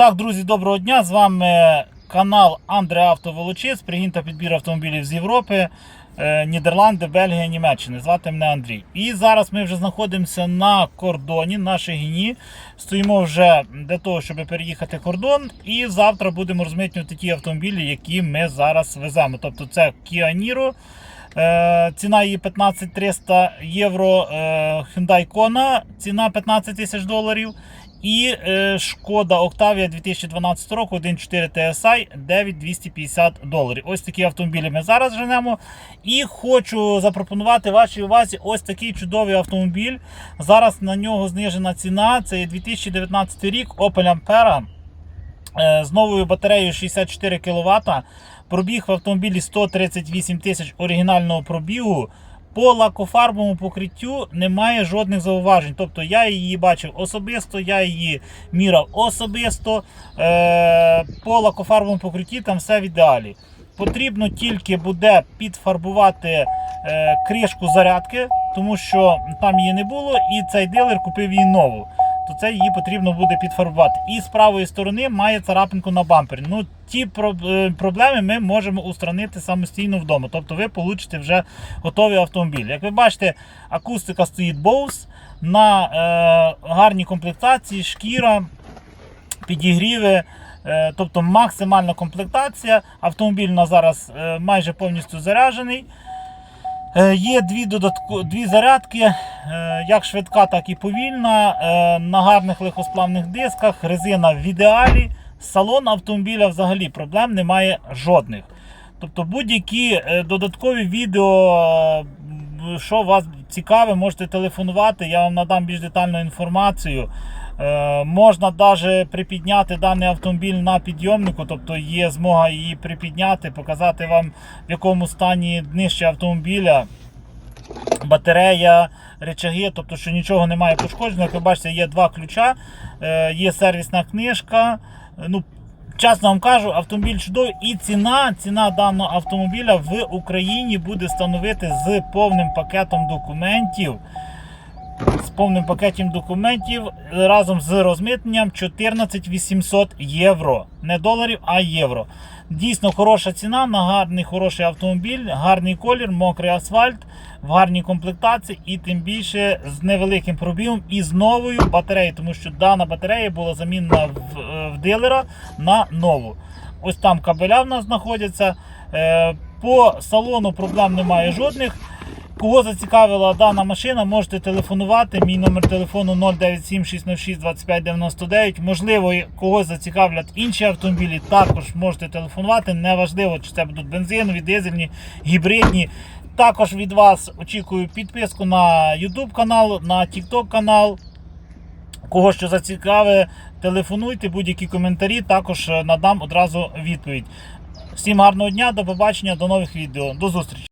Так, друзі, доброго дня. З вами канал Андре Авто Волочиць, пригін та підбір автомобілів з Європи, е, Нідерланди, Бельгія, Німеччини. Звати мене Андрій. І зараз ми вже знаходимося на кордоні на Шегіні. Стоїмо вже для того, щоб переїхати кордон. І завтра будемо розмитнювати ті автомобілі, які ми зараз веземо. Тобто це Kia Niro. Е, ціна її 15 300 євро. Е, Hyundai Kona, ціна 15 тисяч доларів. І е, Шкода Октавія 2012 року 1.4 TSI 9250 доларів. Ось такі автомобілі ми зараз женемо. І хочу запропонувати вашій увазі ось такий чудовий автомобіль. Зараз на нього знижена ціна. Це є 2019 рік Opel Ampera е, з новою батареєю 64 кВт. Пробіг в автомобілі 138 тисяч оригінального пробігу. По лакофарбовому покриттю немає жодних зауважень. Тобто я її бачив особисто, я її міряв особисто. Е, По лакофарбовому покритті там все в ідеалі. Потрібно тільки буде підфарбувати е, кришку зарядки, тому що там її не було, і цей дилер купив її нову. То це її потрібно буде підфарбувати. І з правої сторони має царапинку на бампері. Ну, ті е, проблеми ми можемо устранити самостійно вдома. Тобто ви получите вже готовий автомобіль. Як ви бачите, акустика стоїть Bose на е, гарній комплектації, шкіра, підігріви. Е, тобто максимальна комплектація. Автомобіль у зараз е, майже повністю заряджений. Е, Є дві додатку, дві зарядки, е, як швидка, так і повільна. е, На гарних легкосплавних дисках, резина в ідеалі. Салон автомобіля взагалі проблем немає жодних. Тобто будь-які додаткові відео, що вас цікаве, можете телефонувати, я вам надам більш детальну інформацію. Е, Можна навіть припідняти даний автомобіль на підйомнику, тобто є змога її припідняти, показати вам в якому стані днище автомобіля, батарея, речаги, тобто що нічого немає пошкоджено. Як ви бачите, є два ключа, е, є сервісна книжка. Ну, Чесно вам кажу, автомобіль чудовий і ціна, ціна даного автомобіля в Україні буде становити з повним пакетом документів. З повним пакетом документів разом з розмитненням 14 800 євро. Не доларів, а євро. Дійсно хороша ціна на гарний хороший автомобіль, гарний колір, мокрий асфальт, в гарній комплектації і тим більше з невеликим пробігом і з новою батареєю, тому що дана батарея була замінена в, в дилера на нову. Ось там кабеля в нас знаходяться. Е, По салону проблем немає жодних. Кого зацікавила дана машина, можете телефонувати. Мій номер телефону 097 606 2599. Можливо, когось зацікавлять інші автомобілі. Також можете телефонувати. Неважливо, чи це будуть бензинові, дизельні, гібридні. Також від вас очікую підписку на YouTube канал, на TikTok канал. Кого що зацікаве, телефонуйте, будь-які коментарі, також е, надам одразу відповідь. Всім гарного дня, до побачення, до нових відео, до зустрічі.